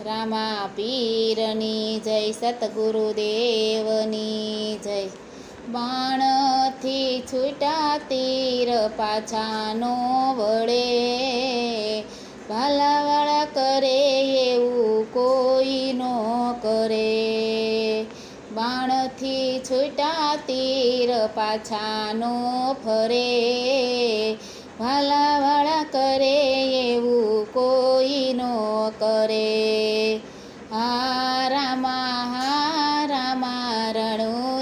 રામા પીરની જય સતગુરુદેવની જય. બાણથી છૂટા તીર પાછાનો વળે. ભાલાવાળા કરે એવું કોઈ નો કરે. બાણથી છૂટા તીર પાછાનો ફરે. ભાલાવાળા કરે એવું કોઈ નો કરે.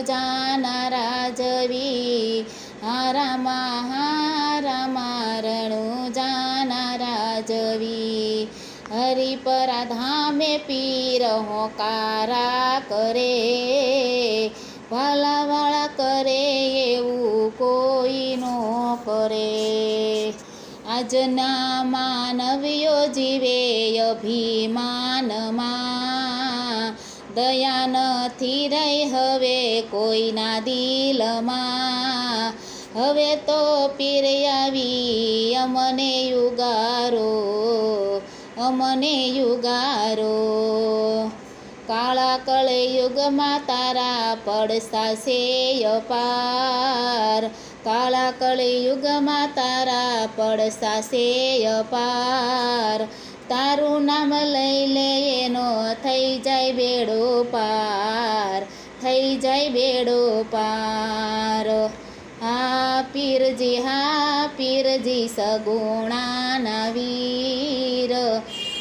જાના રાજવી હારામાં હા રામા રણુ જાના રાજવી હરિપરા ધામે પીર હોકારા કરે ભાલાવાળા કરે એવું કોઈ નો કરે આજના માનવીઓ જીવે અભિમાનમાં દયા નથી રહી હવે કોઈના દિલમાં. હવે તો પીર આવી, અમને યુગારો અમને યુગારો. કાળા કળયુગમાં તારા પડસા છે અપાર. કાળા કળયુગમાં તારા પડસા છે અપાર. તારું નામ લઈ લે, એનો થઈ જાય બેડો પાર, થઈ જાય બેડો પાર. હા, પીરજી હા, પીરજી, સગુણાના વીર.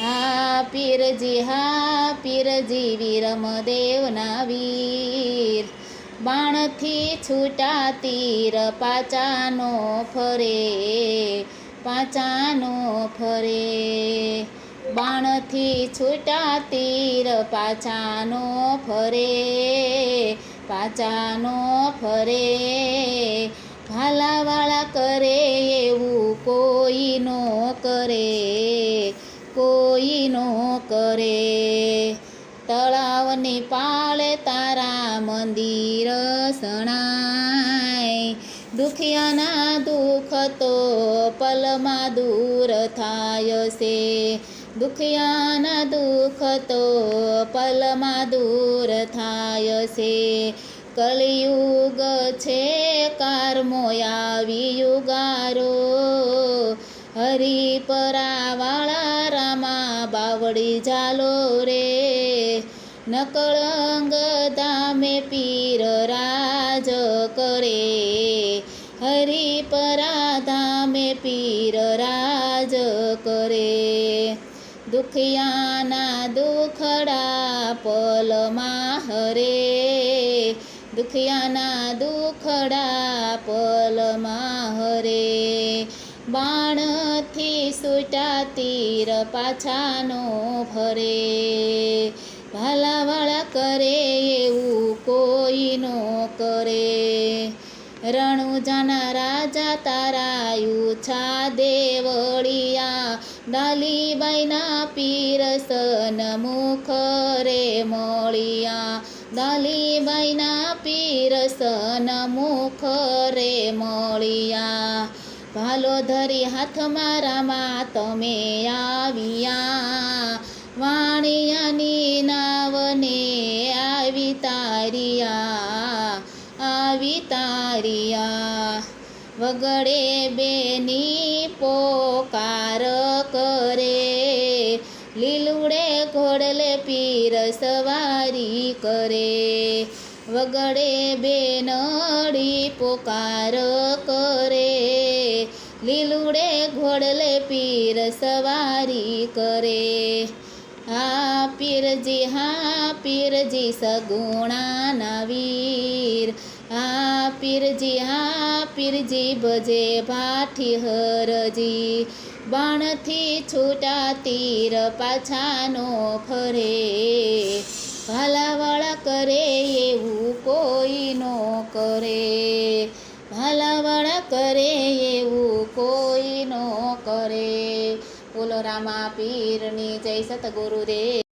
હા, પીરજી હા, પીરજી, વીરમદેવના વીર. બાણથી છૂટા તીર પાચાનો ફરે પાચાનો ફરે. બાણથી છૂટા તીર પાછાનો ફરે પાછાનો ફરે. ભાલાવાળા કરે એવું કોઈ નો કરે કોઈ નો કરે. તળાવની પાળે તારા મંદિર સણાય દુખિયાના દુઃખ તો પલમાં દૂર થાય છે. દુખિયાના દુઃખ તો પલમાં દૂર થાય છે. કલયુગ છે, કારમો આવી યુગારો. હરિપરાવાળા રામા બાવડી જાલો રે. નકળંગ દામે પીર રાજ કરે. દુખિયાના દુખડા પલમાં હરે. દુખિયાના દુખડા પલમાં હરે. બાણથી સૂટા તીર પાછાનો ફરે ભાલાવાળા કરે એવું કોઈ નો કરે. રણુજાના રાજા તારા યુછા દેવળિયા દાલીબાઈના પીરસન મુખ રે મળિયા. દાલીબાઈના પીરસન મુખ રે મળિયા. ભાલો ધરી હાથમાં રામા તમે આવ્યા. વાણિયાની નાવને આવી વગડે બેની પોકાર કરે. લીલુડે ઘોડલે પીર સવારી કરે. વગડે બેનડી પોકાર કરે. લીલુડે ઘોડલે પીર સવારી કરે. હા, પીરજી હા, પીરજી સગુણા નવીર હા, પીરજી, હા પીરજી ભજે ભાઠી હરજી બાણથી છૂટા તીર પાછાનો ફરે ભાલાવાળા કરે એવું કોઈ નો કરે ભાલાવાળા કરે એવું કોઈ નો કરે બોલો રામા પીરની જય સતગુરુદેવ